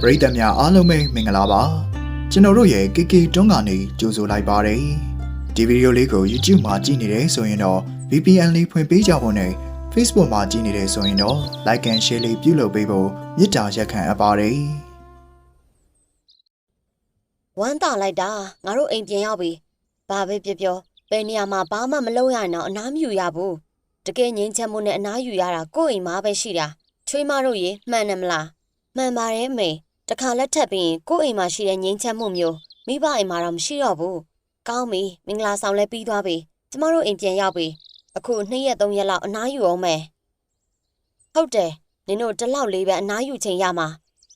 ပရိသတ်များအားလုံးပဲမင်္ဂလာပါကျွန်တော်တို့ရဲ့ KK တွန်းကနေကြိုဆိုလိုက်ပါတယ်ဒီဗီဒီယိုလေးကို YouTube မှာကြည့်နေတယ်ဆိုရင်တော့ VPN လေးဖွင့်ပေးကြဖို့နဲ့ Facebook မှာကြည့်နေတယ်ဆိုရင်တော့ Like and Share လေးပြုလုပ်ပေးဖို့မေတ္တာရက်ခံအပ်ပါတယ်ဝမ်းသာလိုက်တာငါတို့အိမ်ပြန်ရောက်ပြီဘာပဲပြောပြောဘယ်နေရာမှာဘာမှမလုပ်ရရင်တော့အနားမယူရဘူးတကယ်ငြိမ်းချမ်းမှုနဲ့အနားယူရတာကိုယ့်အိမ်မှာပဲရှိတာချွေးမတို့ရေမှန်တယ်မလား မှန်ပါတယ်မေတခါလက်ထပ်ပြီးရင်ကိုယ့်အိမ်မှာရှိတဲ့ငြိမ်းချမ်းမှုမျိုးမိဘအိမ်မှာတော့မရှိတော့ဘူးကောင်းပြီမင်္ဂလာဆောင်လဲပြီးသွားပြီကျမတို့အိမ်ပြန်ရောက်ပြီအခုနှစ်ရက်သုံးရက်လောက်အနားယူအောင်မယ်ဟုတ်တယ်နင်တို့တစ်လောက်လေးပဲအနားယူချိန်ရမှာ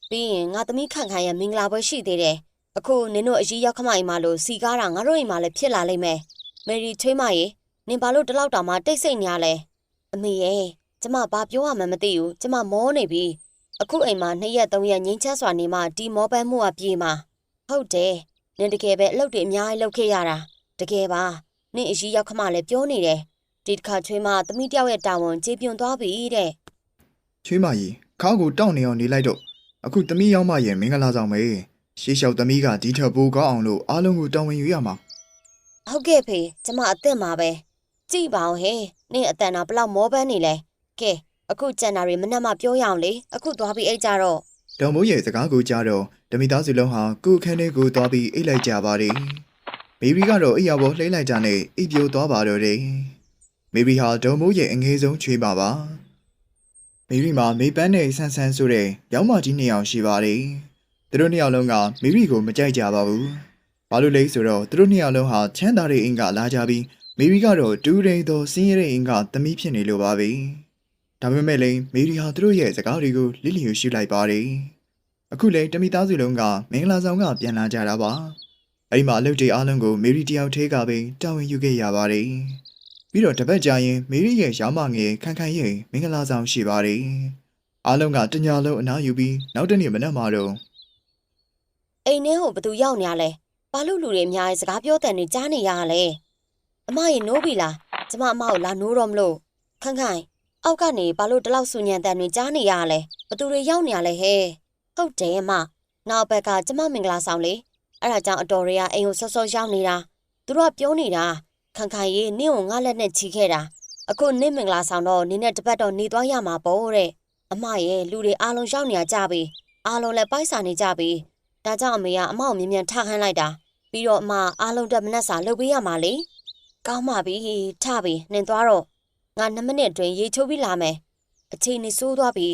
ပြီးရင်ငါသမီးခန့်ခန့်ရဲ့မင်္ဂလာပွဲရှိသေးတယ်အခုနင်တို့အကြီးရောက်ခမအိမ်မှာလို့စီကားတာငါတို့အိမ်မှာလည်းဖြစ်လာလိမ့်မယ်။မယ်ရီချွေးမရေနင်ဘာလို့တလောက်တောင်မှတိတ်ဆိတ်နေရလဲ။အမေရဲ့ကျမဘာပြောရမှန်းမသိဘူး။ကျမမောနေပြီ။ အခုအိမ်မှာနှစ်ရက်သုံးရက်ငိမ့်ချစွာနေမှဒီမောပန်းမှုကပြေးမှာ။ဟုတ်တယ်။နင်တကယ်ပဲအလုပ်တွေအများကြီးလုပ်ခဲ့ရတာ။တကယ်ပါ။နင်အကြီးရောက်ခမလည်းပြောနေတယ်။ဒီတစ်ခါချွေးမသမီးတယောက်ရဲ့တာဝန်ကျေပြွန်သွားပြီတဲ့ချွေးမကြီးခါကိုတောက်နေအောင်နေလိုက်တော့အခုသမီးရောက်မှရင်မင်္ဂလာဆောင်ပဲရှေးလျှောက်သမီးကဒီထက်ပိုကောင်းအောင်လို့အားလုံးကိုတောင်းဝင်ယူရမှာ။ဟုတ်ကဲ့ဖေကျမအသက်မှာပဲ။ကြည့်ပါဦးဟဲ့။နင်အတန်တော့ဘလောက်မောပန်းနေလဲ။ကဲ အခုကြံတာတွေမနှက်မပြောရအောင်လေ။အခုသွားပြီးအိတ်ကြတော့တော်မိုးရဲ့စကားကိုကြားတော့ဓမိသားစုလုံးဟာကိုယ်ခန်းထဲကိုသွားပြီးအိတ်လိုက်ကြပါတယ်မေရီကတော့အိယာပေါ်လှိမ့်လိုက်ကြနဲ့အိပ်ပြိုသွားပါတော့တယ်မေရီဟာတော်မိုးရဲ့အငယ်ဆုံးချွေးပါပါမေရီမှာမေပန်းနဲ့ဆန်းဆန်းဆိုတဲ့ရောင်းမကြီးနှစ်ယောက်ရှိပါတယ်သူတို့နှစ်ယောက်လုံးကမေရီကိုမကြိုက်ကြပါဘူးဘာလို့လဲဆိုတော့သူတို့နှစ်ယောက်လုံးဟာချမ်းသာတဲ့အင်ကလာကြပြီးမေရီကတော့တူးရိန်သောစင်းရဲတဲ့အင်ကသမီးဖြစ်နေလို့ပါပဲ ဒါပေမဲ့လည်းမေရီဟာသူတို့ရဲ့စကားတွေကိုလိလျူရှုလိုက်ပါတယ်အခုလေတမိသားစုလုံးကမင်္ဂလာဆောင်ကပြန်လာကြတာပါအဲ့ဒီမှာအလုပ်တွေအားလုံးကိုမေရီတယောက်ထဲကပဲတာဝန်ယူခဲ့ရပါတယ်ပြီးတော့တပတ်ကြာရင်မေရီရဲ့ရောင်းမငယ်ခန့်ခန့်ရဲ့မင်္ဂလာဆောင်ရှိပါတယ်အားလုံးကတညာလုံးအနားယူပြီးနောက်တစ်နေ့မနက်မှာတော့အိမ်ထဲကိုဘသူရောက်နေရလဲ။ဘာလို့လူတွေအများကြီးစကားပြောတဲ့နေကြားနေရလဲ။အမရေနိုးပြီလား။ကျမအမကိုလာနိုးတော့မလို့။ခန့်ခန့် အောက်ကနေဘာလို့တလောက်ဆူညံတဲ့နေကြားနေရလဲ။ဘသူတွေရောက်နေရလဲဟဲ့။ဟုတ်တယ်အမ။နောက်ဘက်ကကျမမင်္ဂလာဆောင်လေ။အဲ့ဒါကြောင့်အတော်တွေကအိမ်ကိုဆော့ဆော့ရောက်နေတာ။သူတို့ကပြောနေတာခန့်ခန့်ရေနင့်ကိုငါလက်နဲ့ချီခဲ့တာ။အခုနင့်မင်္ဂလာဆောင်တော့နင်းနဲ့တပတ်တော့နေသွားရမှာပေါ့တဲ့။အမရဲ့လူတွေအားလုံးရောက်နေကြပြီ။အားလုံးလည်းပိုက်ဆာနေကြပြီ။ဒါကြောင့်အမေကအမေကိုမြင်မြန်ထခိုင်းလိုက်တာပြီးတော့အမအားလုံးတက်မနှက်စာလုပ်ပေးရမှာလေကောင်းပါပြီထပြီနှင်သွားတော့ ငါ2မိနစ်အတွင်းရေချိုးပြီးလာမယ်အချိန်နေဆိုးသွားပြီ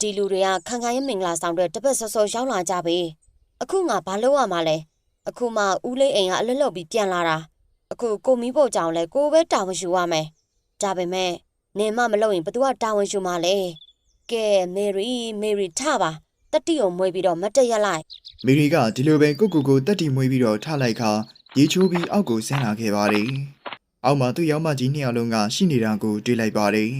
ဒီလူတွေကခန်းခန်းရဲ့မင်္ဂလာဆောင်တွေတပတ်စောစောရောက်လာကြပြီအခုငါဘာလုပ်ရမှာလဲအခုမှဦးလေးအိမ်ကအလွတ်လွတ်ပြီးပြန်လာတာအခုကိုမီးဖို့ကြောင်လဲကိုပဲတာဝန်ယူရမယ်ဒါပေမဲ့နင်မမလုပ်ရင်ဘသူကတာဝန်ယူမှာလဲကဲမေရီမေရီထပါတတိကိုမွေးပြီးတော့မတ်တက်ရက်လိုက်မေရီကဒီလိုပဲကိုကိုကိုတက်တီမွေးပြီးတော့ထလိုက်ခါရေချိုးပြီးအောက်ကိုဆင်းလာခဲ့ပါတယ် အောက်မှာသူ့ရောက်မကြီးနှစ်ယောက်လုံးကရှိနေတာကိုတွေ့လိုက်ပါတယ်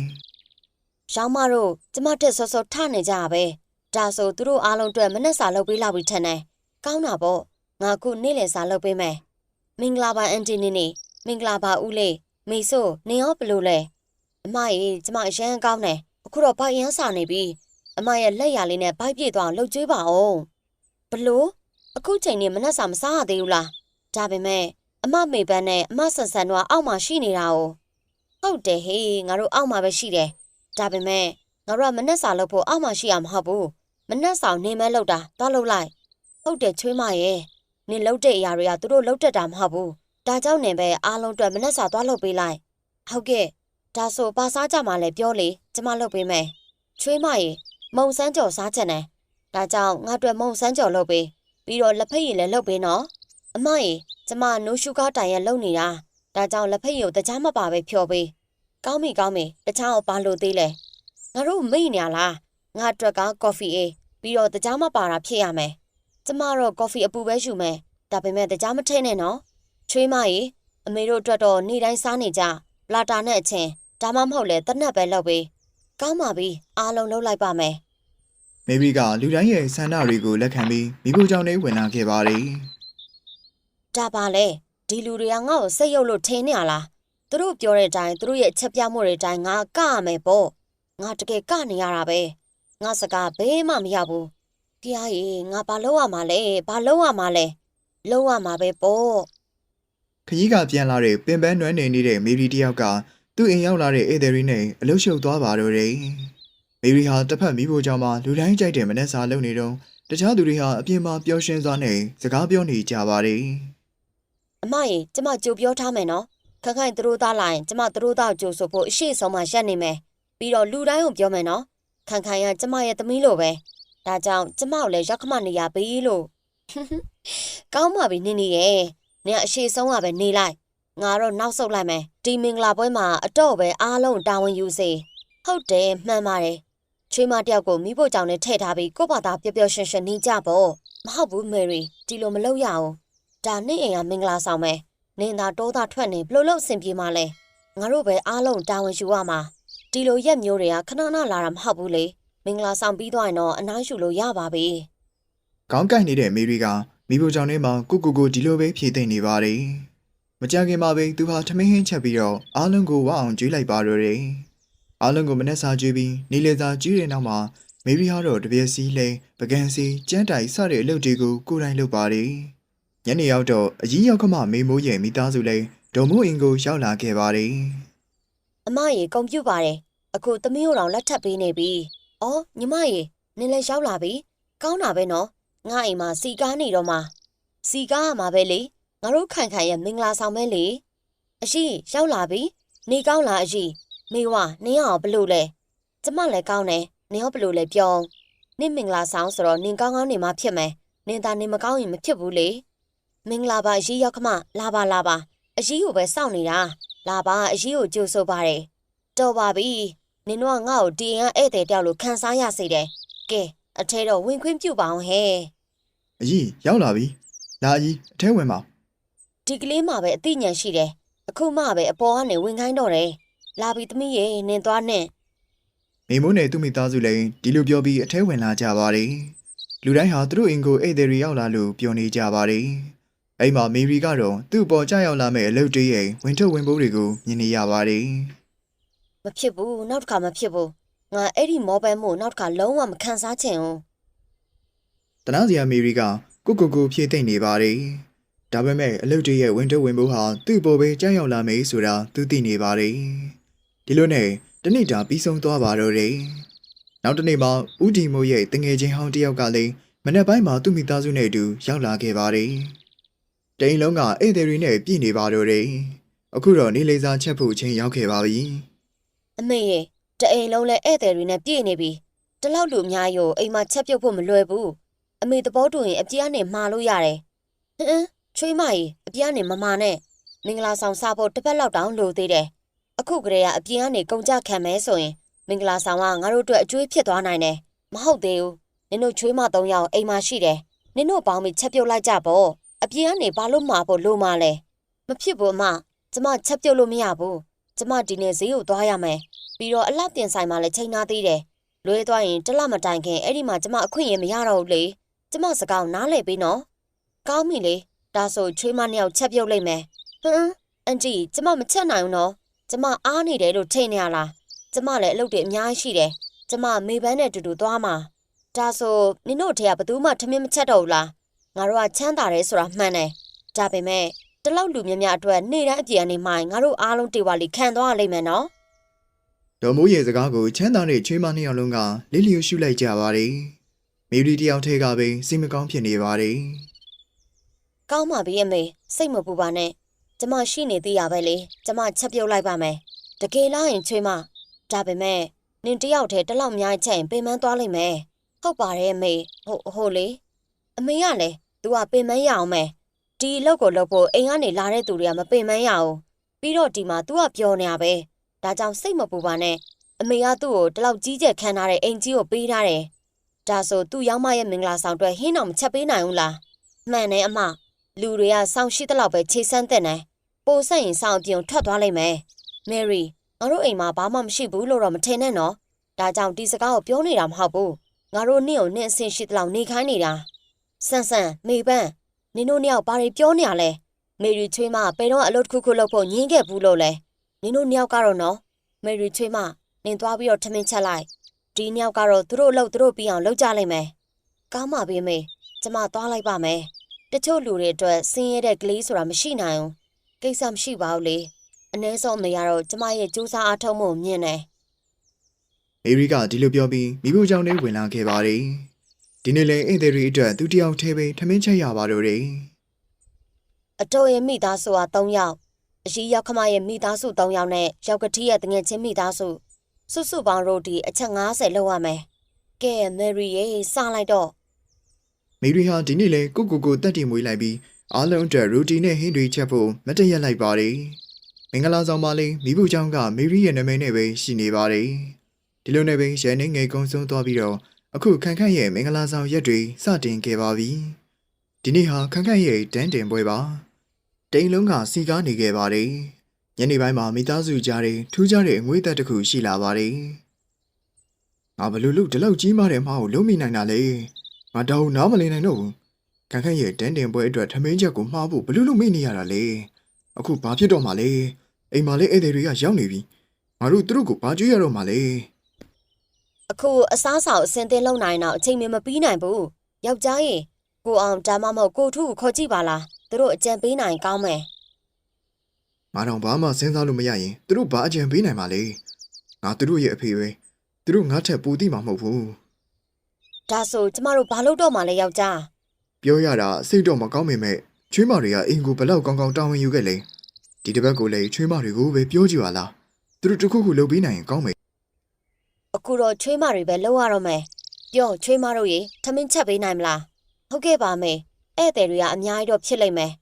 ။ရောင်းမတို့ကျမတက်စောစောထနေကြရပဲ။ဒါဆိုသူတို့အားလုံးအတွက်မနှက်စာလုပ်ပေးလောက်ပြီထင်တယ်။ကောင်းတာပေါ့။ငါခုနေ့လည်စာလုပ်ပေးမယ်။မင်္ဂလာပါအန်တီနီနီမင်္ဂလာပါဦးလေးမိဆိုနေရောဘလို့လဲ။အမကြီးကျမအရန်ကောင်းတယ်။အခုတော့ဘိုက်ရန်စာနေပြီ။အမရဲ့လက်ရလေးနဲ့ဘိုက်ပြည့်သွားအောင်လှုပ်ကြွေးပါအောင်။ဘလို့အခုချိန်နေမနှက်စာမစားရသေးဘူးလား။ဒါပေမဲ့ အမမေပန်းနဲ့အမဆန်ဆန်တို့ကအောက်မှာရှိနေတာ哦။ဟုတ်တယ်ဟေးငါတို့အောက်မှာပဲရှိတယ်။ဒါပေမဲ့ငါတို့ကမနှက်စာလုပ်ဖို့အောက်မှာရှိရမှာမဟုတ်ဘူးမနှက်ဆောင်နေမဲလောက်တာသွားလုပ်လိုက်ဟုတ်တယ်ချွေးမရဲ့နင်လုပ်တဲ့အရာတွေကသူတို့လုပ်တတ်တာမဟုတ်ဘူးဒါကြောင့်နင်ပဲအားလုံးအတွက်မနှက်စာသွားလုပ်ပေးလိုက်ဟုတ်ကဲ့ဒါဆိုပါစားကြမှာလဲပြောလေကျမလုပ်ပေးမယ်ချွေးမရဲ့မုံစမ်းကြော်စားချင်တယ်ဒါကြောင့်ငါအတွက်မုံစမ်းကြော်လုပ်ပေးပြီးတော့လက်ဖက်ရည်လည်းလုပ်ပေးနော်အမရဲ့ ကျမနိုးရှုကားတိုင်ရက်လုပ်နေတာဒါကြောင့်လက်ဖက်ရည်ကိုတကြားမပါပဲဖြော်ပေးကောင်းပြီကောင်းပြီတခြားကိုပါလို့သေးလဲငါတို့မိတ်နေရလားငါအတွက်ကကော်ဖီအေးပြီးတော့တကြားမပါတာဖြစ်ရမယ်ကျမတော့ကော်ဖီအပူပဲယူမယ်ဒါပေမဲ့တကြားမထည့်နဲ့နော်ချွေးမကြီးအမေတို့အတွက်တော့နေ့တိုင်းစားနေကြပလာတာနဲ့အချင်းဒါမှမဟုတ်လေတနက်ပဲလုပ်ပေးကောင်းပါပြီအားလုံးလုပ်လိုက်ပါမယ်မေရီကလူတိုင်းရဲ့ဆန္ဒတွေကိုလက်ခံပြီးမိဖို့ကြောင့်နေဝင်လာခဲ့ပါတယ် ဒါပါလေဒီလူတွေကငါ့ကိုစိတ်ရုပ်လို့ထင်နေရလားသူတို့ပြောတဲ့အတိုင်းသူတို့ရဲ့အချက်ပြမှုတွေအတိုင်းငါကရမယ်ပေါ့ငါတကယ်ကနေရတာပဲငါစကားဘေးမှမရဘူးဖះရေငါဘာလုပ်ရမှာလဲဘာလုပ်ရမှာလဲလုပ်ရမှာပဲပေါ့ခကြီးကပြန်လာတဲ့ပင်ပန်းနွမ်းနေနေတဲ့မေရီတယောက်ကသူ့အိမ်ရောက်လာတဲ့ဧည့်သည်တွေနဲ့အလုရှုပ်သွားပါတော့တယ်မေရီဟာတစ်ဖက်မိဖို့ကြောင့်မှလူတိုင်းကြိုက်တဲ့မနက်စာလုပ်နေတော့တခြားသူတွေဟာအပြင်မှာပျော်ရွှင်စွာနဲ့စကားပြောနေကြပါတယ် အမရေကျမကြိုပြောထားမယ်နော်ခက်ခိုင်သူတို့သားလာရင်ကျမသူတို့သားကိုကြိုဆိုဖို့အရှိဆုံးမှရက်နေမယ်ပြီးတော့လူတိုင်းကိုပြောမယ်နော်ခန်ခိုင်ကကျမရဲ့သမီးလိုပဲဒါကြောင့်ကျမကိုလည်းရောက်ခမနေရပြီလို့ကောင်းပါပြီနင်းနေရဲ့နင်ကအရှိဆုံးကပဲနေလိုက်ငါတော့နောက်ဆုတ်လိုက်မယ်ဒီမင်္ဂလာပွဲမှာအတော့ပဲအားလုံးတာဝန်ယူစေဟုတ်တယ်မှန်ပါတယ်ချွေးမတယောက်ကိုမိဖို့ကြောင့်နဲ့ထည့်ထားပြီးကို့ဘာသာပျော်ပျော်ရွှင်ရွှင်နေကြပေါ့မဟုတ်ဘူးမယ်ရီဒီလိုမလုပ်ရအောင် ဒါနေ့အိမ်ကမင်္ဂလာဆောင်မယ်နင်သာတောသားထွက်နေဘလို့လို့အဆင်ပြေမှာလဲငါတို့ပဲအားလုံးတာဝန်ယူရမှာဒီလိုရက်မျိုးတွေကခဏခဏလာတာမဟုတ်ဘူးလေမင်္ဂလာဆောင်ပြီးသွားရင်တော့အနားယူလို့ရပါပြီ။ခေါင်းကိုက်နေတဲ့မေရီကမိဖို့ကြောင့်ထဲမှာကိုကိုကိုဒီလိုပဲဖြည့်သိမ့်နေပါတယ်။မကြခင်မှာပဲသူဟာထမင်းဟင်းချက်ပြီးတော့အားလုံးကိုဝအောင်ကျွေးလိုက်ပါတော့တယ်။အားလုံးကိုမနှက်စာကျွေးပြီးနေလေစာကျွေးတဲ့နောက်မှာမေရီဟာတော့တပြက်စီးလဲပကံစီကျန်းတိုင်စတဲ့အလုပ်တွေကိုကိုယ်တိုင်လုပ်ပါတယ်။ ညနေရောက်တော့အကြီးရောက်ခမမေမိုးရဲ့မိသားစုလည်းဒေါ်မိုးအင်ကိုရောက်လာခဲ့ပါတယ်။အမရေကွန်ပျူပါတယ်အခုသမီးတို့တော်လက်ထပ်ပေးနေပြီအော်ညီမရေနင်လည်းရောက်လာပြီကောင်းတာပဲနော်ငါအိမ်မှာစီကားနေတော့မှာစီကားရမှာပဲလေငါတို့ခိုင်ခိုင်ရဲ့မင်္ဂလာဆောင်ပဲလေအရှိရောက်လာပြီနေကောင်းလားအရှိမေဝနင်ရောဘလို့လဲကျမလည်းကောင်းတယ်နင်ရောဘလို့လဲပြောင်းနင်မင်္ဂလာဆောင်ဆိုတော့နင်ကောင်းကောင်းနေမှဖြစ်မယ်နင်သာနေမကောင်းရင်မဖြစ်ဘူးလေ မင်္ဂလာပါအရှိရောက်ခမလာပါလာပါအရှိကိုပဲစောင့်နေတာလာပါအရှိကိုကြိုဆိုပါတယ်တော်ပါပြီနင်တို့ကငါ့ကိုဒီအိမ်ကဧည့်သည်တယောက်လိုခံစားရစေတယ်ကဲအထဲတော့ဝင်ခွင့်ပြုပါအောင်ဟဲ့အကြီးရောက်လာပြီ။လာအကြီးအထဲဝင်ပါဒီကလေးမှပဲအသိဉာဏ်ရှိတယ်အခုမှပဲအပေါ်ကနေဝင်ခိုင်းတော့တယ်လာပြီသမီးရေနင်သွားနဲ့မိမိုးနဲ့သူ့မိသားစုလည်းဒီလိုပြောပြီးအထဲဝင်လာကြပါတယ်။လူတိုင်းဟာသူတို့အင်ကိုဧည့်သည်တွေရောက်လာလို့ပြောနေကြပါတယ်။ အဲ့မှာမေရီကတော့သူ့ပေါ်ကြရောက်လာမဲ့အလုပ်တွေးရဲ့ဝင်ထုတ်ဝင်ပိုးတွေကိုမြင်နေရပါတယ်မဖြစ်ဘူးနောက်တစ်ခါမဖြစ်ဘူးငါအဲ့ဒီမောဘဲမို့နောက်တစ်ခါလုံးဝမခံစားချင်ဘူး။တနာစီယာမေရီကကိုကိုကိုဖြည့်သိမ့်နေပါတယ်။ဒါပေမဲ့အလုပ်တွေရဲ့ဝင်ထုတ်ဝင်ပိုးဟာသူ့ပေါ်ပဲကြရောက်လာမယ်ဆိုတာသူသိနေပါတယ်။ဒီလိုနဲ့တနေ့တာပြီးဆုံးသွားပါတော့တယ်။နောက်တစ်နေ့မှာဦးဒီမိုးရဲ့တငယ်ချင်းဟောင်းတစ်ယောက်ကလည်းမနေ့ပိုင်းမှာသူ့မိသားစုနဲ့အတူရောက်လာခဲ့ပါတယ်။ တိန်လုံးကဧည့်သည်တွေနဲ့ပြည့်နေပါတော့တယ်။အခုတော့နေလေစာချက်ဖို့အချိန်ရောက်ခဲ့ပါပြီအမေရေတအိမ်လုံးလဲဧည့်သည်တွေနဲ့ပြည့်နေပြီတလောက်လူအများကြီးကိုအိမ်မှာချက်ပြုတ်ဖို့မလွယ်ဘူးအမေသဘောတူရင်အပြားနဲ့မှာလို့ရတယ်ဟင်းချွေးမကြီးအပြားနဲ့မမာနဲ့မင်္ဂလာဆောင်စားဖို့တစ်ပတ်လောက်တောင်လိုသေးတယ်အခုကလေးကအပြင်းကနေကုန်ကြခံမဲဆိုရင်မင်္ဂလာဆောင်ကငါတို့အတွက်အကျွေးဖြစ်သွားနိုင်တယ်မဟုတ်သေးဘူးနင်တို့ချွေးမ၃ယောက်အိမ်မှာရှိတယ်နင်တို့ပေါင်းပြီးချက်ပြုတ်လိုက်ကြပေါ့ အပြင်းကနေဘာလို့မှာဖို့လိုမှလဲမဖြစ်ဘူးအမကျမချက်ပြုတ်လို့မရဘူးကျမဒီနေ့ဈေးကိုသွားရမယ်ပြီးတော့အလှပြင်ဆိုင်မှာလည်းချိန်နာသေးတယ်။လွဲသွားရင်တစ်လမတိုင်ခင်အဲ့ဒီမှာကျမအခွင့်အရေးမရတော့ဘူးလေ။ကျမစကားကိုနားလည်ပေးနော်။ကောင်းပြီလေ။ဒါဆိုချွေးမနှစ်ယောက်ချက်ပြုတ်လိုက်မယ်။ဟမ်အန်တီကျမမချက်နိုင်ဘူးနော်။ကျမအားနေတယ်လို့ထင်နေရလား။ကျမလည်းအလုပ်တွေအများကြီးရှိတယ်။ကျမမေပန်းနဲ့အတူတူသွားမှာ။ဒါဆိုနင်တို့ထေကဘယ်သူမှထမင်းမချက်တော့ဘူးလား။ ငါတို့ကချမ်းသာတယ်ဆိုတာမှန်တယ်။ဒါပေမဲ့တလောက်လူများများအတွက်နေ့တိုင်းအပြေအနေမှငါတို့အားလုံးတေဝါလီခံသွားရလိမ့်မယ်နော်။။ဒေါ်မိုးရဲ့စကားကိုချမ်းသာတဲ့ချွေးမနှစ်ယောက်လုံးကလီလီကိုရှုလိုက်ကြပါတယ်။မေရီတယောက်ထဲကပဲစိတ်မကောင်းဖြစ်နေပါတယ်။ကောင်းပါပြီအမေစိတ်မပူပါနဲ့ကျမရှိနေသေးရပဲလေကျမချက်ပြုတ်လိုက်ပါမယ်တကယ်လားရင်ချွေးမဒါပေမဲ့နင်တယောက်တည်းတစ်လောက်များချက်ရင်ပင်ပန်းသွားလိမ့်မယ်ဟုတ်ပါတယ်အမေဟုတ်ဟုတ်လေ အမေကလည်း तू ကပင်ပန်းရအောင်မယ်ဒီအလုပ်ကိုလုပ်ဖို့အိမ်ကနေလာတဲ့သူတွေကမပင်ပန်းရအောင်ပြီးတော့ဒီမှာ तू ကပြောနေရပဲဒါကြောင့်စိတ်မပူပါနဲ့အမေကသူ့ကိုတလောက်ကြီးကျယ်ခံထားတဲ့အိမ်ကြီးကိုပေးထားတယ်ဒါဆိုသူ့ရောက်မရဲ့မင်္ဂလာဆောင်အတွက်ဟင်းတော်မချက်ပေးနိုင်ဘူးလားမှန်တယ်အမလူတွေကစောင့်ရှိတဲ့လောက်ပဲခြေဆန်းတဲ့နေပိုဆက်ရင်စောင့်အပြင်ထွက်သွားလိမ့်မယ်မယ်ရီငါတို့အိမ်မှာဘာမှမရှိဘူးလို့တော့မထင်နဲ့နော်ဒါကြောင့်ဒီစကားကိုပြောနေတာမဟုတ်ဘူးငါတို့နေ့ကိုနေ့အဆင်ရှိတဲ့လောက်နေခိုင်းနေတာ ဆန်ဆန်မေပန်းနင်တို့နှစ်ယောက်ဘာတွေပြောနေရလဲမေရီချွေးမဘယ်တော့အလုပ်တစ်ခုခုလုပ်ဖို့ညင်းခဲ့ဘူးလို့လဲနင်တို့နှစ်ယောက်ကတော့နော်မေရီချွေးမနင်သွားပြီးတော့ထမင်းချက်လိုက်ဒီနှစ်ယောက်ကတော့သူတို့အလုပ်သူတို့ပြီးအောင်လုပ်ကြလိမ့်မယ်ကောင်းပါပြီမေကျမသွားလိုက်ပါမယ်တချို့လူတွေအတွက်ဆင်းရဲတဲ့ကလေးဆိုတာမရှိနိုင်ဘူးကိစ္စမရှိပါဘူးလေအ ਨੇ ဆုံးအမေကတော့ကျမရဲ့စူးစမ်းအားထုတ်မှုကိုမြင်တယ်မေရီကဒီလိုပြောပြီးမိဖို့ကြောင့်လေးဝင်လာခဲ့ပါတယ် ဒီနေ့လည်းဧည့်သည်တွေအတွက်သူတယောက်ထဲပဲထမင်းချက်ရပါတော့တယ်အတော်ရဲ့မိသားစုဟာ3ယောက်အရှိရောက်ခမရဲ့မိသားစု3ယောက်နဲ့ရောက်ကတိရဲ့တငယ်ချင်းမိသားစုစုစုပေါင်းရိုတီအချက်90လောက်ရမယ်ကဲမယ်ရီရေစလိုက်တော့မေရီဟာဒီနေ့လည်းကိုကိုကိုတက်တီမွေးလိုက်ပြီးအားလုံးအတွက်ရူတီနဲ့ဟင်းတွေချက်ဖို့မတည့်ရက်လိုက်ပါတယ်မင်္ဂလာဆောင်ပါလေမိဖို့ကြောင့်ကမေရီရဲ့နာမည်နဲ့ပဲရှိနေပါတယ်ဒီလိုနဲ့ပဲရန်နေငယ်ကုန်းဆုံးသွားပြီးတော့ အခုခန့်ခန့်ရဲ့မင်္ဂလာဆောင်ရက်တွေစတင်ခဲ့ပါပြီဒီနေ့ဟာခန့်ခန့်ရဲ့တန်းတင်ပွဲပါတိန်လုံးကစီကားနေခဲ့ပါတယ်ညနေပိုင်းမှာမိသားစုကြားတွေထူးခြားတဲ့အငွေးသက်တစ်ခုရှိလာပါတယ်ငါဘလို့လို့ဒီလောက်ကြီးမားတဲ့မှားကိုလုံးမိနိုင်တာလေငါတော့နားမလည်နိုင်တော့ဘူးခန်းခန်းရဲ့တန်းတင်ပွဲအတွက်ထမင်းချက်ကိုမှားဖို့ဘယ်လို့လို့မေ့နေရတာလဲအခုဘာဖြစ်တော့မှလဲအိမ်မှာလေးဧည့်သည်တွေကရောက်နေပြီငါတို့သူတို့ကိုဘာကြွေးရတော့မှလဲ အခုအစားဆောင်အစင်သင်းလုံနိုင်တော့အချိန်မမပြီးနိုင်ဘူးယောက်ျားရေကိုအောင်ဒါမှမဟုတ်ကိုထုကိုခေါ်ကြည့်ပါလားသူတို့အကြံပေးနိုင်ကောင်းမယ်ငါတော့ဘာမှစဉ်းစားလို့မရရင်သူတို့ဘာအကြံပေးနိုင်မှလဲငါသူတို့ရဲ့အဖေပဲသူတို့ငါထက်ပိုသိမှာမဟုတ်ဘူးဒါဆိုကျမတို့ဘာလုပ်တော့မှလဲယောက်ျားပြောရတာစိတ်တော့မကောင်းပေမဲ့ချွေးမတွေကအိမ်ကိုဘလောက်ကောင်းကောင်းတာဝန်ယူခဲ့လဲဒီတစ်ပတ်ကိုလည်းချွေးမတွေကိုပဲပြောကြည့်ပါလားသူတို့တစ်ခုခုလုပ်ပေးနိုင်ရင်ကောင်းမယ် အခုတော့ချွေးမတွေပဲလုပ်ရတော့မယ်ပြောချွေးမတို့ရေထမင်းချက်ပေးနိုင်မလားဟုတ်ကဲ့ပါမေဧည့်သည်တွေကအများကြီးတော့ဖြစ်လိမ့်မယ်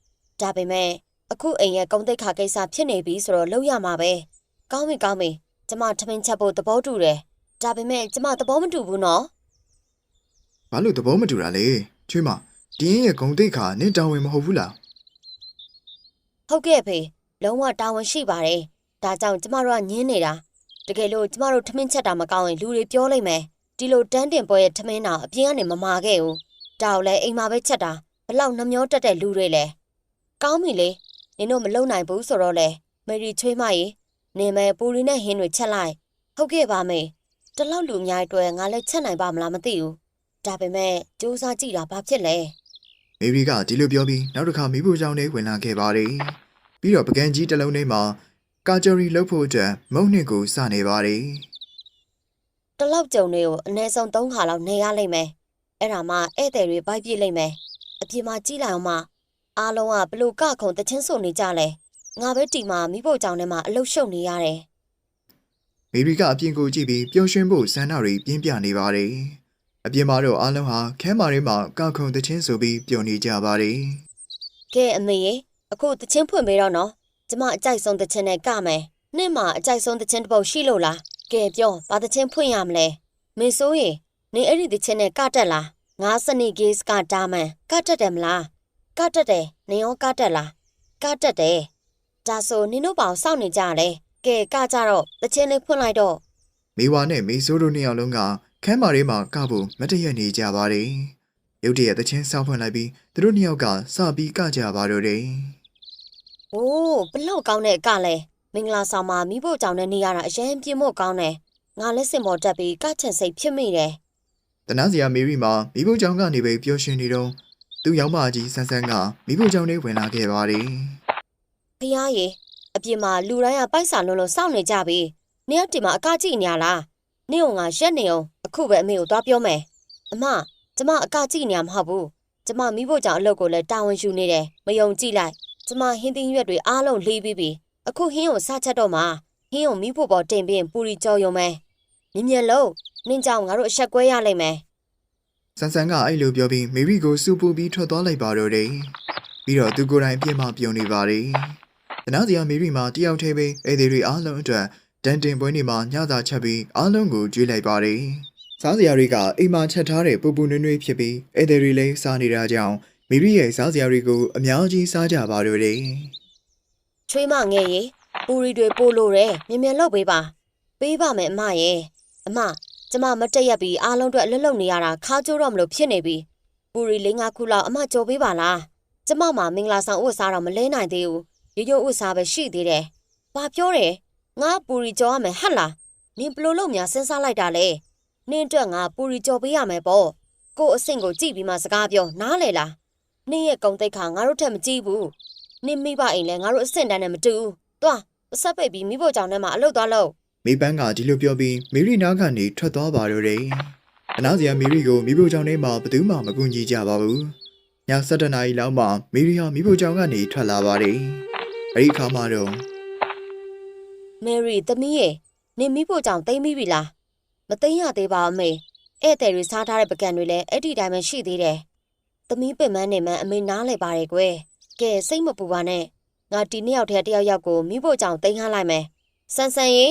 ဒါပေမဲ့အခုအိမ်ရဲ့ကုံတိတ်ခါကိစ္စဖြစ်နေပြီဆိုတော့လုပ်ရမှာပဲကောင်းပြီကောင်းပြီကျမထမင်းချက်ဖို့သဘောတူတယ်ဒါပေမဲ့ကျမသဘောမတူဘူးနော်ဘာလို့သဘောမတူတာလဲချွေးမဒီရင်ရဲ့ဂုံတိတ်ခါနင့်တာဝန်မဟုတ်ဘူးလားဟုတ်ကဲ့ဖေလုံးဝတာဝန်ရှိပါတယ်ဒါကြောင့်ကျမတို့ကညင်းနေတာ တကယ်လို့ကျမတို့ထမင်းချက်တာမကောင်းရင်လူတွေပြောလိုက်မယ်ဒီလိုတန်းတင်ပွဲရဲ့ထမင်းတော့အပြင်းကနေမမာခဲ့ဘူးဒါကိုလည်းအိမ်မှာပဲချက်တာဘလောက်နှမျောတက်တဲ့လူတွေလဲကောင်းပြီလေနင်တို့မလုံနိုင်ဘူးဆိုတော့လေမယ်ရီချွေးမရေနင်မဲပူရီနဲ့ဟင်းတွေချက်လိုက်ဟုတ်ကဲ့ပါမေတလောက်လူအများကြီးအတွက်ငါလည်းချက်နိုင်ပါမလားမသိဘူးဒါပေမဲ့စူးစမ်းကြည့်တာဘာဖြစ်လဲမေရီကဒီလိုပြောပြီးနောက်တစ်ခါမိဖို့ကြောင့်လေးဝင်လာခဲ့ပါတယ်ပြီးတော့ပကံကြီးတစ်လုံးထဲမှာ ကာဂျိုရီလှုပ်ဖို့အတွက်မုံနှစ်ကိုစနေပါတယ်တလောက်ကြုံတွေကိုအနည်းဆုံး၃ခါလောက်နေရလိမ့်မယ်။အဲ့ဒါမှဧည့်သည်တွေပိုက်ပြစ်လိမ့်မယ်။အပြင်မှာကြည့်လိုက်အောင်မှအားလုံးကဘလို့ကခုံတချင်းဆိုနေကြလဲ။ငါပဲတီမှာမိဖို့ကြောင့်ထဲမှာအလုရှုပ်နေရတယ်မေရီကအပြင်ကိုကြည့်ပြီးပျော်ရွှင်ဖို့ဆန္ဒတွေပြင်းပြနေပါတယ်အပြင်မှာတော့အားလုံးဟာခဲမာထဲမှာကာခုံတချင်းဆိုပြီးပျော်နေကြပါတယ်။ကဲအမေရေအခုတချင်းဖွင့်ပေးတော့နော်။ ကျမအကြိုက်ဆုံးတချင်းနဲ့ကမယ်။နေ့မှာအကြိုက်ဆုံးတချင်းတစ်ပုတ်ရှိလို့လား။ကဲပြောဘာတချင်းဖွင့်ရမလဲ။မေဆိုးရေနေအဲ့ဒီတချင်းနဲ့ကတက်လား။ငါစနေဂေးစ်ကတာမန်ကတက်တယ်မလား။ကတက်တယ်နေရောကတက်လား။ကတက်တယ်ဒါဆိုနင်တို့ပေါင်စောင့်နေကြလေကဲကကြတော့တချင်းလေးဖွင့်လိုက်တော့မေဝါနဲ့မေဆိုးတို့နှစ်ယောက်လုံးကခဲမာထဲမှာကဖို့မတည့်ရနေကြပါတယ်ရုတ်တရက်တချင်းဆောင်းဖွင့်လိုက်ပြီးသူတို့နှစ်ယောက်ကစပြီးကကြပါတော့တယ်။ အိုးဘလောက်ကောင်းတဲ့ကလဲမင်္ဂလာဆောင်မှာမိဖို့ကြောင့်နဲ့နေရတာအရင်ပြင်းမို့ကောင်းတယ်။ငါလက်စင်ပေါ်တက်ပြီးကချင်စိတ်ဖြစ်မိတယ်တနာစရာမေရီမှာမိဖို့ကြောင့်ကနေပဲပျော်ရွှင်နေတော့သူ့ယောက်မကြီးဆန်းဆန်းကမိဖို့ကြောင့်လေးဝင်လာခဲ့ပါတယ်။ဖះရေအပြင်မှာလူတိုင်းကပိုက်စာလုံးလုံးစောင့်နေကြပြီ။နေ့ကဒီမှာအကကြည့်နေရလား။နေ့ကငါရက်နေအောင်အခုပဲအမေကိုသွားပြောမယ်။အမကျမအကကြည့်နေရမှာမဟုတ်ဘူး။ကျမမိဖို့ကြောင့်အလုပ်ကိုလည်းတာဝန်ယူနေတယ်။မယုံကြည့်လိုက်။ ကျမဟင်းသီးရွက်တွေအားလုံးလေးပြီးပြီ။အခုဟင်းကိုစချက်တော့မှာဟင်းကိုမိဖို့ပေါ်တင်ပြီးရင်ပူရီကြော်ယုံမယ်။မြင်မြင်လုံးနင်းကြောင့်ငါတို့အဆက်ကွဲရလိမ့်မယ်ဆန်းဆန်းကအဲ့လိုပြောပြီးမေရီကိုစူပူပြီးထွက်သွားလိုက်ပါတော့တယ်ပြီးတော့သူကိုယ်တိုင်အပြစ်မှပြုံနေပါတယ်တနာစရာမေရီမှာတယောက်တည်းပဲဧည့်သည်တွေအားလုံးအတွက်တန်တင်ပွဲနေမှာညသာချက်ပြီးအားလုံးကိုကြွေးလိုက်ပါတယ်စားစရာတွေကအိမ်မှာချက်ထားတဲ့ပူပူနွေ့နွေ့ဖြစ်ပြီးဧည့်သည်တွေလည်းစားနေတာကြောင့် မေရီရဲ့စားစရာတွေကိုအများကြီးစားကြပါတော့တယ်။ချွေးမငယ်ရေပူရီတွေပို့လို့တယ်မြင်မြင်လောက်ပေးပါ။ပေးပါမယ်အမရေ။အမကျမမတက်ရက်ပြီးအားလုံးအတွက်အလွတ်လုံနေရတာခါကျိုးတော့မလို့ဖြစ်နေပြီ။ပူရီလေးငါခုလောက်အမကြော်ပေးပါလား။ကျမမှာမင်္ဂလာဆောင်ဥစ္စာတော့မလဲနိုင်သေးဘူး။ရိုးရိုးဥစ္စာပဲရှိသေးတယ်။ဘာပြောတယ်။ငါပူရီကြော်ရမယ်ဟတ်လား။နင်ဘလို့လို့များစဉ်းစားလိုက်တာလေ။နင်အတွက်ငါပူရီကြော်ပေးရမယ်ပေါ့။ကို့အဆင့်ကိုကြည့်ပြီးမှစကားပြောနားလေလား နင့်ရဲ့ကုံတိတ်ခါငါတို့ထက်မကြည့်ဘူးနင့်မိဘအိမ်လဲငါတို့အဆင့်တန်းနဲ့မတူဘူးသွားပဆက်ပိတ်ပြီးမိဖို့ကြောင့်ထဲမှာအလုတ်သွားလို့မိပန်းကဒီလိုပြောပြီးမေရီနားကနေထွက်သွားပါတော့တယ်အနာစရာမေရီကိုမိဖို့ကြောင့်ထဲမှာဘယ်သူမှမကူညီကြပါဘူးည7နာရီလောက်မှမေရီဟာမိဖို့ကြောင့်ကနေထွက်လာပါတယ်အဲ့ဒီအခါမှာတော့မယ်ရီသမီးရဲ့နင်မိဖို့ကြောင့်တိမ့်မိပြီလားမသိမ်းရသေးပါဘူးအမေဧည့်သည်တွေစားထားတဲ့ပကံတွေလည်းအဲ့ဒီတိုင်းပဲရှိသေးတယ် သမီးပင်မနေမှအမေနားလဲပါတယ်ကွယ်ကဲစိတ်မပူပါနဲ့ငါဒီနှစ်ယောက်ထဲတစ်ယောက်ယောက်ကိုမိဖို့ကြောင့်တိမ်းထားလိုက်မယ်ဆန်ဆန်ရေ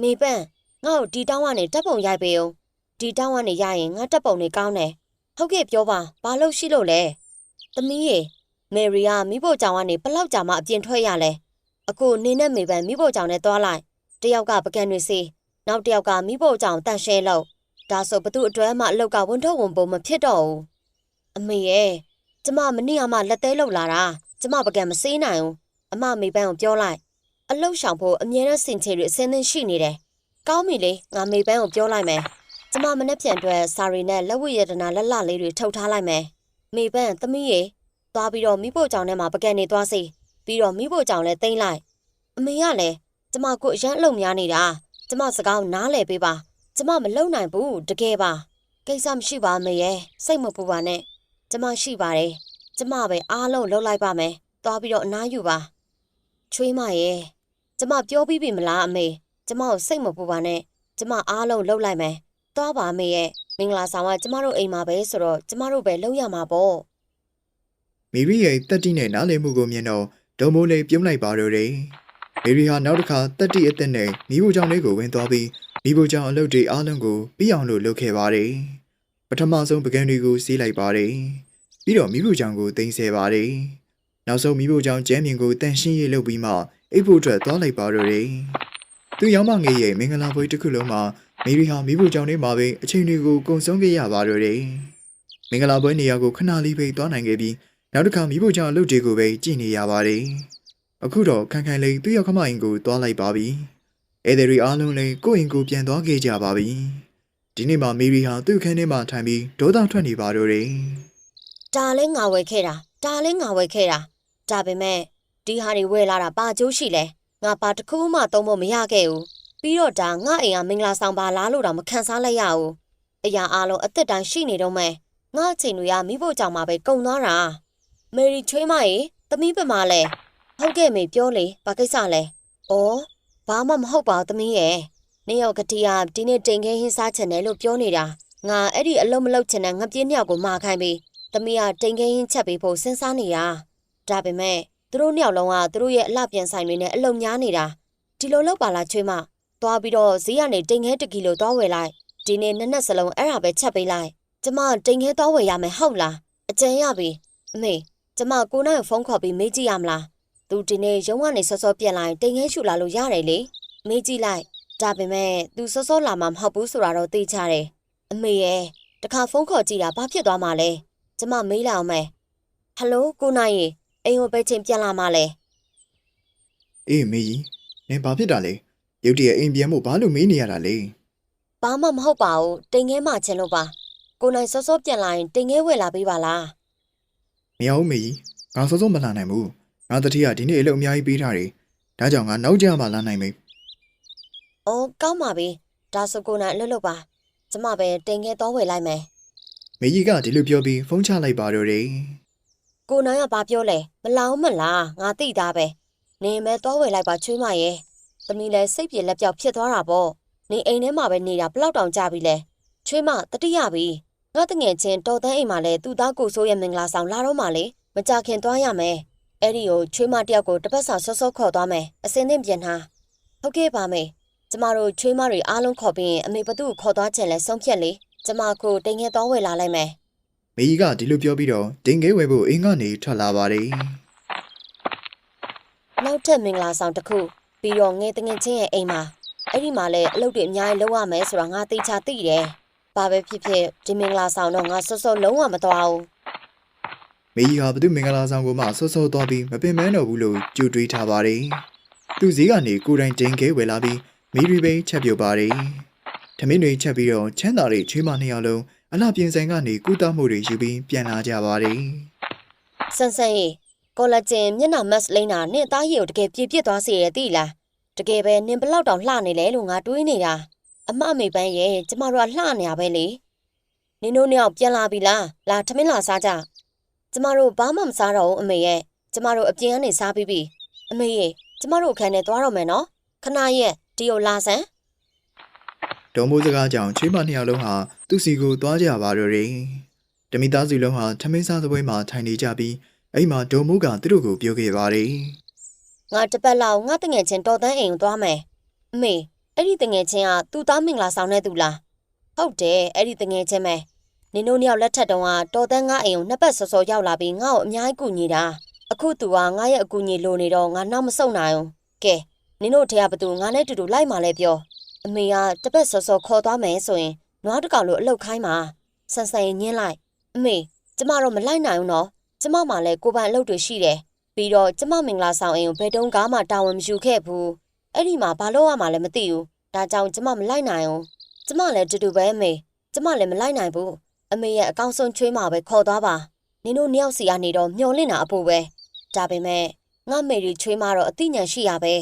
မေပန့်ငါ့ကိုဒီတောင်းကနေတက်ပုံရိုက်ပေးအောင်ဒီတောင်းကနေရရင်ငါတက်ပုံနေကောင်းတယ်ဟုတ်ကဲ့ပြောပါဘာလို့ရှိလို့လဲသမီးရေမယ်ရီယာမိဖို့ကြောင့်ကနေဘလောက်ကြာမှအပြင်ထွက်ရလဲအခုနေနဲ့မေပန်မိဖို့ကြောင့်နဲ့သွားလိုက်တယောက်ကပကံတွေစီနောက်တယောက်ကမိဖို့ကြောင့်တန်ရှဲလို့ဒါဆိုဘသူအတွဲမှအလောက်ကဝန်ထုတ်ဝန်ပုံမဖြစ်တော့ဘူး အမေရဲ့ကျမမနေ့ကမှလက်သေးလောက်လာတာကျမပကံမစေးနိုင်ဘူးအမမေပန်ကိုပြောလိုက်အလောက်ရှောင်ဖို့အမြဲတမ်းစင်ချေတွေအစင်းသင်းရှိနေတယ်ကောင်းပြီလေငါမေပန်ကိုပြောလိုက်မယ်ကျမမနေ့ပြန်အတွက်စာရီနဲ့လက်ဝတ်ရတနာလက်လလေးတွေထုတ်ထားလိုက်မယ်မေပန်သမီးရေသွားပြီးတော့မိဖို့ကြောင့်ထဲမှာပကံတွေသွားစီပြီးတော့မိဖို့ကြောင့်လည်းတိမ့်လိုက်အမေကလည်းကျမကိုအရန်အလုံများနေတာကျမစကားကိုနားလည်ပေးပါကျမမလုံနိုင်ဘူးတကယ်ပါကိစ္စမရှိပါအမေရဲ့စိတ်မပူပါနဲ့ ကျမရှိပါတယ်ကျမပဲအားလုံးလှုပ်လိုက်ပါမယ်သွားပြီးတော့အနားယူပါချွေးမရဲ့ကျမပြောပြီးပြီမလားအမေကျမကိုစိတ်မပူပါနဲ့ကျမအားလုံးလှုပ်လိုက်မယ်သွားပါအမေရဲ့မင်္ဂလာဆောင်ကကျမတို့အိမ်မှာပဲဆိုတော့ကျမတို့ပဲလှုပ်ရမှာပေါ့မေရီရဲ့တက်တီနဲ့နားလည်မှုကိုမြင်တော့ဒုံမိုးလေးပြုံးလိုက်ပါတော့တယ်မေရီဟာနောက်တစ်ခါတက်တီအသက်နဲ့မိဖို့ကြောင့်လေးကိုဝင်သွားပြီးမိဖို့ကြောင့်အလုပ်တွေအားလုံးကိုပြီးအောင်လို့လုပ်ခဲ့ပါတယ် ပထမဆုံးပကံတွေကိုစီးလိုက်ပါတယ်ပြီးတော့မိဖို့ကြောင့်ကိုတင်ဆဲပါတယ်နောက်ဆုံးမိဖို့ကြောင့်ကျမ်းမြင်ကိုတန်ရှင်းရေးလုပ်ပြီးမှအိပ်ဖို့အတွက်သွားလိုက်ပါတော့တယ်သူရောက်မငယ်ရဲ့မင်္ဂလာပွဲတစ်ခုလုံးမှာမေရီဟာမိဖို့ကြောင့်လေးမှာပဲအချိန်တွေကိုကုန်ဆုံးခဲ့ရပါတော့တယ်မင်္ဂလာပွဲနေရာကိုခဏလေးပဲသွားနိုင်ခဲ့ပြီးနောက်တစ်ခါမိဖို့ကြောင့်အလုပ်တွေကိုပဲကြည့်နေရပါတယ်။အခုတော့ခန်းခန်းလေးသူ့ရောက်ခမအိမ်ကိုသွားလိုက်ပါပြီ။ဧည့်သည်တွေအားလုံးလည်းကိုယ့်အိမ်ကိုပြန်သွားခဲ့ကြပါပြီ။ ဒီနေ့မှမေရီဟာသူ့ခန်းထဲမှာထိုင်ပြီးဒေါသထွက်နေပါတော့တယ်ဒါလည်းငါဝယ်ခဲ့တာဒါလည်းငါဝယ်ခဲ့တာဒါပေမဲ့ဒီဟာတွေဝယ်လာတာပါကျိုးရှိလဲငါပါတစ်ခုမှသုံးဖို့မရခဲ့ဘူးပြီးတော့ဒါငါအိမ်ကမင်္ဂလာဆောင်ပါလားလို့တော့မခံစားလိုက်ရဘူးအရာအလုံးအသက်တိုင်းရှိနေတော့မယ်ငါအချိန်တွေကမိဖို့ကြောင့်မှပဲကုံသွားတာမယ်ရီချွေးမရေသမီးပမာလဲဟုတ်ကဲ့မေပြောလေဘာကိစ္စလဲဩဘာမှမဟုတ်ပါဘူးသမီးရဲ့ နေရောက်ကတိယာဒီနေ့တိမ်ခဲဟင်းစားချင်တယ်လို့ပြောနေတာငါအဲ့ဒီအလုံးမလုံးချင်တဲ့ငပြင်းမြောက်ကိုမာခိုင်းပြီးသမီးကတိမ်ခဲဟင်းချက်ပေးဖို့စဉ်းစားနေတာဒါပေမဲ့သူတို့နှစ်ယောက်လုံးကသူတို့ရဲ့အလှပြန်ဆိုင်တွေနဲ့အလုံများနေတာဒီလိုလောက်ပါလားချွေးမသွားပြီးတော့ဈေးကနေတိမ်ခဲတစ်ကီလိုသွားဝယ်လိုက်ဒီနေ့နှစ်နက်စလုံးအဲ့ဒါပဲချက်ပေးလိုက်ကျမတိမ်ခဲသွားဝယ်ရမယ်ဟုတ်လားအကျဉ်းရပြီအမေကျမကိုနိုင်ကိုဖုန်းခေါ်ပြီးမေးကြည့်ရမလားသူဒီနေ့ရုံးကနေစောစောပြန်လာရင်တိမ်ခဲရှူလာလို့ရတယ်လေမေးကြည့်လိုက် ဒါပေမဲ့သူစောစောလာမှာမဟုတ်ဘူးဆိုတာတော့သိချတယ်အမေရဲ့တခါဖုန်းခေါ်ကြည့်တာဘာဖြစ်သွားမှလဲကျမမေးလိုက်အောင်မယ်ဟယ်လိုကိုနိုင်ရေအိမ်ကိုပဲချင်းပြန်လာမှလဲ။အေးမေကြီးနင်ဘာဖြစ်တာလဲ။ရုတ်တရက်အိမ်ပြန်ဖို့ဘာလို့မေးနေရတာလဲဘာမှမဟုတ်ပါဘူးတိမ်ခဲမှချင်းလို့ပါကိုနိုင်စောစောပြန်လာရင်တိမ်ခဲဝယ်လာပေးပါလား။မရဘူးမေကြီး။ငါစောစောမလာနိုင်ဘူး။ငါတတိယဒီနေ့အလုပ်အများကြီးပေးထားတယ်။ဒါကြောင့်ငါနောက်ကျမှလာနိုင်မယ် အော်ကောင်းပါပြီဒါဆိုကိုနိုင်အလုပ်လုပ်ပါကျမပဲတိမ်ခဲသွားဝယ်လိုက်မယ်။မေကြီးကဒီလိုပြောပြီးဖုန်းချလိုက်ပါတော့တယ်။ကိုနိုင်ကဘာပြောလဲမလောင်းမလားငါသိသားပဲနေမဲသွားဝယ်လိုက်ပါချွေးမရဲ့သမီးလည်းစိတ်ပြေလက်ပြောက်ဖြစ်သွားတာပေါ့နေအိမ်ထဲမှာပဲနေတာဘလောက်တောင်ကြပြီလဲချွေးမတတိယပြီငါတငယ်ချင်းတော်တန်းအိမ်မှာလဲသူ့သားကိုဆိုးရဲ့မင်္ဂလာဆောင်လာတော့မှလေမကြခင်သွားရမယ်အဲ့ဒီကိုချွေးမတယောက်ကိုတစ်ပတ်ဆောင်ဆော့ဆော့ခေါ်သွားမယ်အစင်းသင့်ပြန်ထားဟုတ်ကဲ့ပါမေ ကျမတို့ချွေးမတွေအားလုံးခေါ်ပြီးရင်အမေဘသူ့ကိုခေါ်သွားချင်လဲဆုံးဖြတ်လေကျမကိုတိမ်ငယ်သွားဝယ်လာလိုက်မယ်မေကြီးကဒီလိုပြောပြီးတော့တင်ငယ်ဝယ်ဖို့အိမ်ကနေထွက်လာပါတယ်နောက်ထပ်မင်္ဂလာဆောင်တစ်ခုပြီးတော့ငယ်တငယ်ချင်းရဲ့အိမ်မှာအဲ့ဒီမှာလည်းအလုပ်တွေအများကြီးလုပ်ရမယ်ဆိုတာငါသိချာသိတယ်။ဘာပဲဖြစ်ဖြစ်ဒီမင်္ဂလာဆောင်တော့ငါစောစောလုံးဝမသွားဘူး။မေကြီးဟာဘသူမင်္ဂလာဆောင်ကိုမှစောစောသွားပြီးမပင်မတော့ဘူးလို့ကြိုတွေးထားပါတယ်။သူစည်းကနေကိုယ်တိုင်တင်ငယ်ဝယ်လာပြီး မိရီပိန်ချက်ပြုတ်ပါတယ်။ထမင်းတွေချက်ပြီးတော့ချမ်းသာတွေချွေးမနှစ်ယောက်လုံးအလှပြင်ဆိုင်ကနေကုသမှုတွေယူပြီးပြန်လာကြပါတယ်ဆန်ဆန်ရေကောလာဂျင်မျက်နှာမတ်လိမ့်တာနင့်အသားရည်ကိုတကယ်ပြည့်ပြည့်သွားစေရသိလားတကယ်ပဲနင်ဘလောက်တောင်လှနေလဲလို့ငါတွေးနေတာအမအမေပန်းရဲ့ကျမတို့ကလှနေရပဲလေနင်တို့နှစ်ယောက်ပြန်လာပြီလားလာထမင်းလာစားကြကျမတို့ဘာမှမစားတော့ဘူးအမေရဲ့ကျမတို့အပြင်ကနေစားပြီးပြီအမေရဲ့ကျမတို့အခန်းထဲသွားတော့မယ်နော်ခဏရဲ့ ဒီကိုလာစမ်း။ဒေါ်မိုးစကားကြောင့်ချွေးမနှစ်ယောက်လုံးဟာသူ့စီကိုသွားကြပါတော့တယ်။တမိသားစုလုံးဟာထမင်းစားသပွဲမှာထိုင်နေကြပြီးအဲ့မှာဒေါ်မိုးကသူတို့ကိုပြောခဲ့ပါတယ်ငါတစ်ပတ်လောက်ငါတငယ်ချင်းတော်တန်းအိမ်ကိုသွားမယ်အမေအဲ့ဒီတငယ်ချင်းကသူ့သားမင်္ဂလာဆောင်နေသူလားဟုတ်တယ်အဲ့ဒီတငယ်ချင်းပဲနင်တို့နှစ်ယောက်လက်ထက်တုန်းကတော်တန်းငါအိမ်ကိုနှစ်ပတ်စောစောရောက်လာပြီးငါ့ကိုအများကြီးကူညီတာအခုသူကငါရဲ့အကူညီလိုနေတော့ငါနောက်မဆုတ်နိုင်ဘူးကဲ နင်တို့ထဲကဘသူငါနဲ့တူတူလိုက်มาလဲပြောအမေကတစ်ပတ်စောစောခေါ်သွားမယ်ဆိုရင်နွားတစ်ကောင်လိုအလုတ်ခိုင်းမှာဆန်ဆန်ရင်ညင်းလိုက်အမေကျမတော့မလိုက်နိုင်ဘူးနော်ကျမမှလည်းကိုယ်ပိုင်အလုပ်တွေရှိတယ်ပြီးတော့ကျမမင်္ဂလာဆောင်အိမ်ကိုဘယ်တုန်းကမှတာဝန်မယူခဲ့ဘူးအဲ့ဒီမှာဘာလို့ရမှာလဲမသိဘူးဒါကြောင့်ကျမမလိုက်နိုင်အောင်ကျမလည်းတူတူပဲအမေကျမလည်းမလိုက်နိုင်ဘူးအမေရဲ့အကောင်းဆုံးချွေးမှာပဲခေါ်သွားပါနင်တို့နှစ်ယောက်စီကနေတော့မျောလင့်တာအဖို့ပဲဒါပေမဲ့ငါမေရီချွေးမတော့အသိဉာဏ်ရှိရပဲ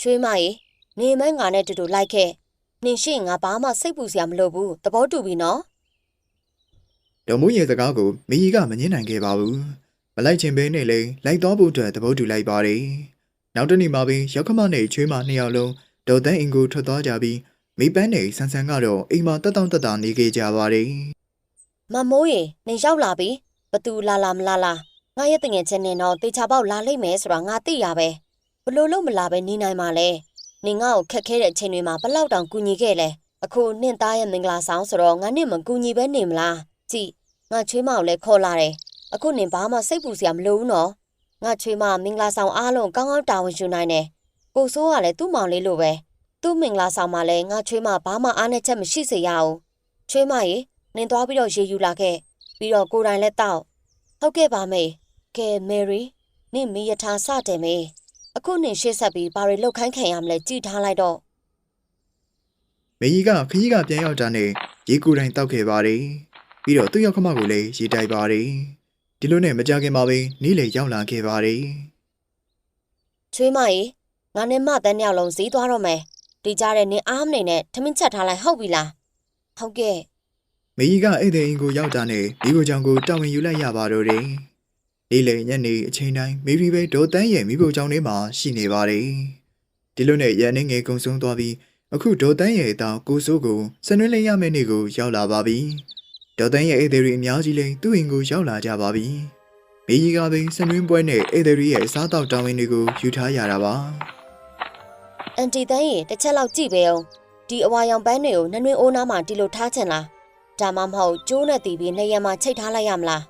ချွေးမရေနေမငါနဲ့တူတူလိုက်ခဲ့နင်ရှိရင်ငါဘာမှစိတ်ပူစရာမလိုဘူးသဘောတူပြီနော်။ဒေါ်မိုးရဲ့စကားကိုမီကြီးကမငင်းနိုင်ခဲ့ပါဘူး။မလိုက်ချင်ဘဲနဲ့လည်းလိုက်သွားဖို့အတွက်သဘောတူလိုက်ပါတယ်။နောက်တစ်နေ့မှာပင်ရောက်ခမနဲ့ချွေးမနှစ်ယောက်လုံးဒေါ်တန်းအင်ကိုထွက်သွားကြပြီးမိပန်းနဲ့ဆန်ဆန်ကတော့အိမ်မှာတက်တောင့်တက်တာနေခဲ့ကြပါတယ်။မမိုးရေနင်ရောက်လာပြီဘသူလာလာမလာလာငါရဲ့တငယ်ချင်းနဲ့တော့တေချာပေါက်လာလိမ့်မယ်ဆိုတာငါသိရပဲ ဘလို့လို့မလာပဲနေနိုင်မှာလဲနင်ငါ့ကိုခက်ခဲတဲ့အချိန်တွေမှာဘလောက်တောင်ကူညီခဲ့လဲအခုနင့်သားရဲ့မင်္ဂလာဆောင်ဆိုတော့ငါနဲ့မကူညီပဲနေမလားကြည်ငါချွေးမကိုလည်းခေါ်လာတယ်အခုနင်ဘာမှစိတ်ပူစရာမလိုဘူးနော်ငါချွေးမမင်္ဂလာဆောင်အားလုံးကောင်းကောင်းတာဝန်ယူနိုင်တယ်ကိုဆိုးကလည်းသူ့မောင်လေးလိုပဲသူ့မင်္ဂလာဆောင်မှာလည်းငါချွေးမဘာမှအားနဲ့ချက်မရှိစေရအောင်ချွေးမရေနင်သွားပြီးတော့ရေယူလာခဲ့ပြီးတော့ကိုယ်တိုင်လည်းတောက်ဟုတ်ကဲ့ပါမေကဲမယ်ရီနင့်မိယထာစတယ်မေ အခုနင်ရှေ့ဆက်ပြီးဘာတွေလောက်ခိုင်းခံရမလဲကြည်ထားလိုက်တော့မေကြီးကခကြီးကပြန်ရောက်တာနဲ့ရေကူတိုင်းတောက်ခဲ့ပါတယ်။ပြီးတော့သူ့ရောက်ခမကိုလည်းရေတိုက်ပါတယ်။ဒီလိုနဲ့မကြခင်မှာပဲနီးလေရောက်လာခဲ့ပါတယ်ချွေးမရေငါနဲ့မတန်းယောက်လုံးဈေးသွားတော့မယ်ဒီကြတဲ့နင်အားမနေနဲ့ထမင်းချက်ထားလိုက်ဟုတ်ပြီလားဟုတ်ကဲ့။မေကြီးကဧည့်သည်အိမ်ကိုရောက်တာနဲ့မိကိုကြောင့်ကိုတာဝန်ယူလိုက်ရပါတော့တယ်။ နေ့လယ်ညနေအချိန်တိုင်းမေရီပဲဒေါ်တန်းရဲ့မိဖို့ကြောင့်ထဲမှာရှိနေပါတယ်။ဒီလိုနဲ့ရန်နေငယ်ကုံဆုံးသွားပြီးအခုဒေါ်တန်းရဲ့အသားကိုစိုးကိုစနွှဲလေးရမယ့်နေ့ကိုရောက်လာပါပြီ။ဒေါ်တန်းရဲ့ဧည့်သည်တွေအများကြီးလည်းသူ့အိမ်ကိုရောက်လာကြပါပြီ။မေကြီးကပင်စနွှဲပွဲနဲ့ဧည့်သည်တွေရဲ့အစားတောက်တာဝန်တွေကိုယူထားရတာပါ။အန်တီတန်းရေတစ်ချက်လောက်ကြည့်ပေးအောင်ဒီအဝါရောင်ပန်းတွေကိုနှနှွင်းအိုးနားမှာဒီလိုထားချင်လားဒါမှမဟုတ်ကျိုးနဲ့တီးပြီးနေရမှာချိတ်ထားလိုက်ရမလား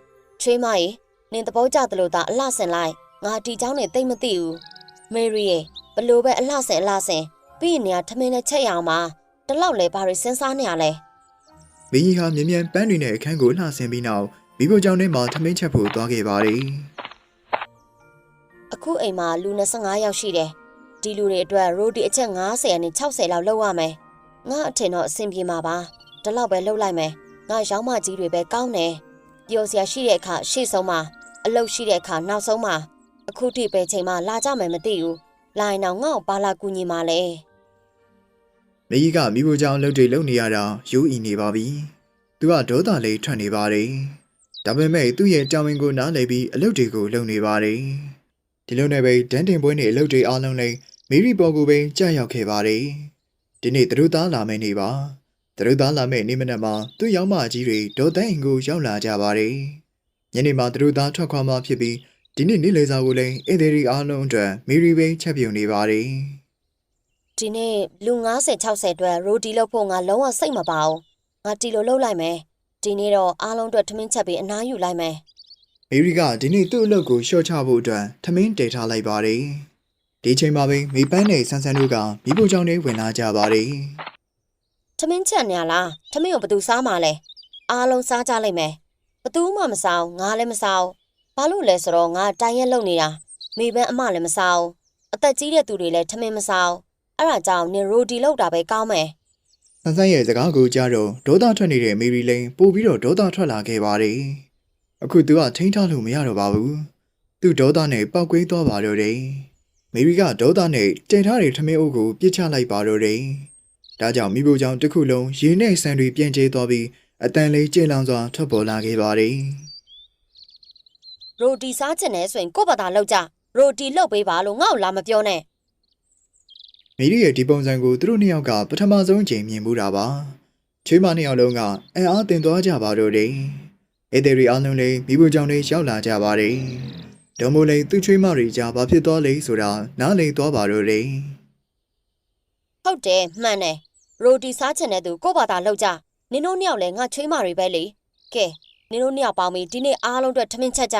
ချွေးမရေ နင်သဘောကျသလိုသာအလှဆင်လိုက်ငါဒီเจ้าနဲ့တိတ်မသိဘူးမေရီရေဘလို့ပဲအလှဆင်အလှဆင်ပြီးရင်နေရာထမင်းနဲ့ချက်ရအောင်ပါတလောက်လဲဘာတွေစဉ်းစားနေရလဲ မင်းကြီးဟာမြ мян ပန်းတွေနဲ့အခန်းကိုလှဆင်ပြီးနောက်မိဖို့ကြောင့်ထဲမှာထမင်းချက်ဖို့သွားခဲ့ပါတယ် အခုအိမ်မှာလူ25ယောက်ရှိတယ်ဒီလူတွေအတွက်ရိုတီအချက်90နဲ့60လောက်လောက်ရမယ်ငါအထင်တော့အဆင်ပြေမှာပါဒီလောက်ပဲလောက်လိုက်မယ်ငါရောင်းမကြီးတွေပဲကောင်းတယ်ပျော်စရာရှိတဲ့အခါရှေ့ဆုံးမှာ အလုပ်ရှိတဲ့အခါနောက်ဆုံးမှာအခုထိပဲချိန်မှလာကြမယ်မသိဘူးလာရင်တော့ငါ့ကိုပါလာကူညီမှာလဲ။မင်းကြီးကမိဖို့ကြောင့်လှုပ်တွေလှုပ်နေရတာယူအီနေပါပြီ။သူကဒေါသလေးထွက်နေပါတယ်။ဒါပေမဲ့သူ့ရဲ့တာဝန်ကိုနားလည်ပြီးအလုပ်တွေကိုလုပ်နေပါတယ်။ဒီလိုနဲ့ပဲဒန်းတင်ပွဲနဲ့အလုပ်တွေအားလုံးလည်းမီရီပေါ်ကိုပဲကြာရောက်ခဲ့ပါတယ်။ဒီနေ့သူတို့သားလာမယ့်နေ့ပါ။သူတို့သားလာမယ့်နေ့မနက်မှာသူ့ရောက်မကြီးတွေဒေါ်တန်းအိမ်ကိုရောက်လာကြပါတယ်။ ညနေမှာသူတို့သားထွက်ခွာမှဖြစ်ပြီးဒီနေ့နေ့လည်စာကိုလည်းဧည့်သည်တွေအားလုံးအတွက်မီရီပဲချက်ပြုံနေပါတယ်။ဒီနေ့လူ90 60အတွက်ရိုတီလုပ်ဖို့ငါလုံးဝစိတ်မပါဘူးငါတီလိုလုပ်လိုက်မယ်ဒီနေ့တော့အားလုံးအတွက်ထမင်းချက်ပြီးအနားယူလိုက်မယ်မေရီကဒီနေ့သူ့အလုပ်ကိုရှော့ချဖို့အတွက်ထမင်းတည်ထားလိုက်ပါတယ်။ဒီချိန်မှာပဲမိပန်းနဲ့ဆန်းဆန်းတို့ကမိဖို့ကြောင့်နေဝင်လာကြပါတယ်ထမင်းချက်နေရလားထမင်းကိုဘယ်သူစားမှာလဲအားလုံးစားကြလိုက်မယ် ဘသူမှမစားငါလည်းမစားဘာလို့လဲဆိုတော့ငါတိုင်ရက်လုံနေတာမိဘအမလည်းမစားအသက်ကြီးတဲ့သူတွေလည်းထမင်းမစားအဲ့ဒါကြောင့်နင်ရိုတီလောက်တာပဲကောင်းမယ်ဆန်းဆန်းရဲ့စကားကိုကြားတော့ဒေါသထွက်နေတဲ့မေရီလိန်ပို့ပြီးတော့ဒေါသထွက်လာခဲ့ပါတယ်အခုသူကထိန်းထားလို့မရတော့ပါဘူးသူဒေါသနဲ့ပောက်ကွေးသွားပါတော့တယ်မေရီကဒေါသနဲ့တင်ထားတဲ့ထမင်းအုပ်ကိုပြစ်ချလိုက်ပါတော့တယ်ဒါကြောင့်မိဖို့ကြောင့်တစ်ခုလုံးရေနဲ့ဆန်တွေပြန့်ကျဲသွားပြီး အတန်လေးကျဉ်လောင်စွာထွက်ပေါ်လာခဲ့ပါတယ်ရိုတီစားချင်တယ်ဆိုရင်ကိုယ့်ဘာသာလောက်ကြရိုတီလှုပ်ပေးပါလို့ငါ့ကိုလာမပြောနဲ့မေရီရဲ့ဒီပုံစံကိုသူတို့နှစ်ယောက်ကပထမဆုံးအချိန်မြင်မှုတာပါချွေးမနှစ်ယောက်လုံးကအံ့အားသင်သွားကြပါတော့တယ်အေဒေရီအားလုံးလည်းမိဖို့ကြောင့်လည်းရောက်လာကြပါတယ်ဒေါ်မိုလည်းသူ့ချွေးမတွေကြားဘာဖြစ်သွားလဲဆိုတာနားလည်သွားပါတော့တယ်ဟုတ်တယ်မှန်တယ်ရိုတီစားချင်တဲ့သူကိုယ့်ဘာသာလောက်ကြ နင်တို့နှစ်ယောက်လည်းငါချွေးမတွေပဲလေကဲနင်တို့နှစ်ယောက်ပေါင်းပြီးဒီနေ့အားလုံးအတွက်ထမင်းချက်ကြ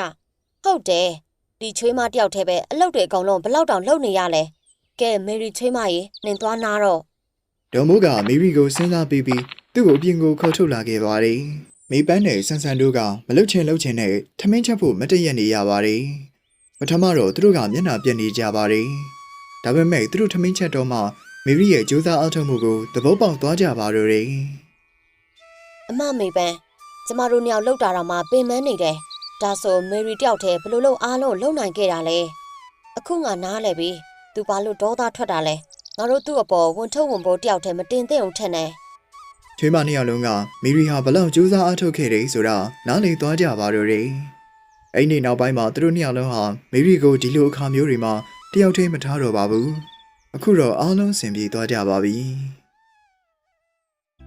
ဟုတ်တယ်ဒီချွေးမတစ်ယောက်တည်းပဲအလုပ်တွေအကုန်လုံးဘယ်လောက်တောင်လုပ်နေရလဲကဲမေရီချွေးမရေနင်သွားနာတော့ဒေါ်မိုကမေရီကိုစဉ်းစားပြီးပြီးသူ့ကိုအပြင်ကိုခေါ်ထုတ်လာခဲ့ပါတယ်မိပန်းနဲ့ဆန်ဆန်တို့ကမလုတ်ချင်လုတ်ချင်နဲ့ထမင်းချက်ဖို့မတည့်ရနေရပါတယ်ပထမတော့သူတို့ကမျက်နှာပြက်နေကြပါတယ်ဒါပေမဲ့သူတို့ထမင်းချက်တော့မှမေရီရဲ့ကြိုးစားအားထုတ်မှုကိုသဘောပေါက်သွားကြပါတော့တယ် အမမေပန်းကျမတို့နှစ်ယောက်လောက်တာတော့မှပင်ပန်းနေတယ်ဒါဆိုမေရီတယောက်တည်းဘယ်လိုလုပ်အားလုံးလုံနိုင်ခဲ့တာလဲအခုငါနားလဲပြီသူဘာလို့ဒေါသထွက်တာလဲငါတို့သူ့အပေါ်ဝန်ထုတ်ဝန်ပိုးတယောက်တည်းမတင်သင့်အောင်ထင်တယ်ချွေးမနှစ်ယောက်လုံးကမီရီဟာဘလောက်ကြိုးစားအားထုတ်ခဲ့တယ်ဆိုတာနားလည်သွားကြပါတော့တယ်။အဲ့ဒီနောက်ပိုင်းမှာသူတို့နှစ်ယောက်လုံးဟာမီရီကိုဒီလိုအခါမျိုးတွေမှာတယောက်တည်းမထားတော့ပါဘူး။အခုတော့အားလုံးစင်ပြေသွားကြပါပြီ။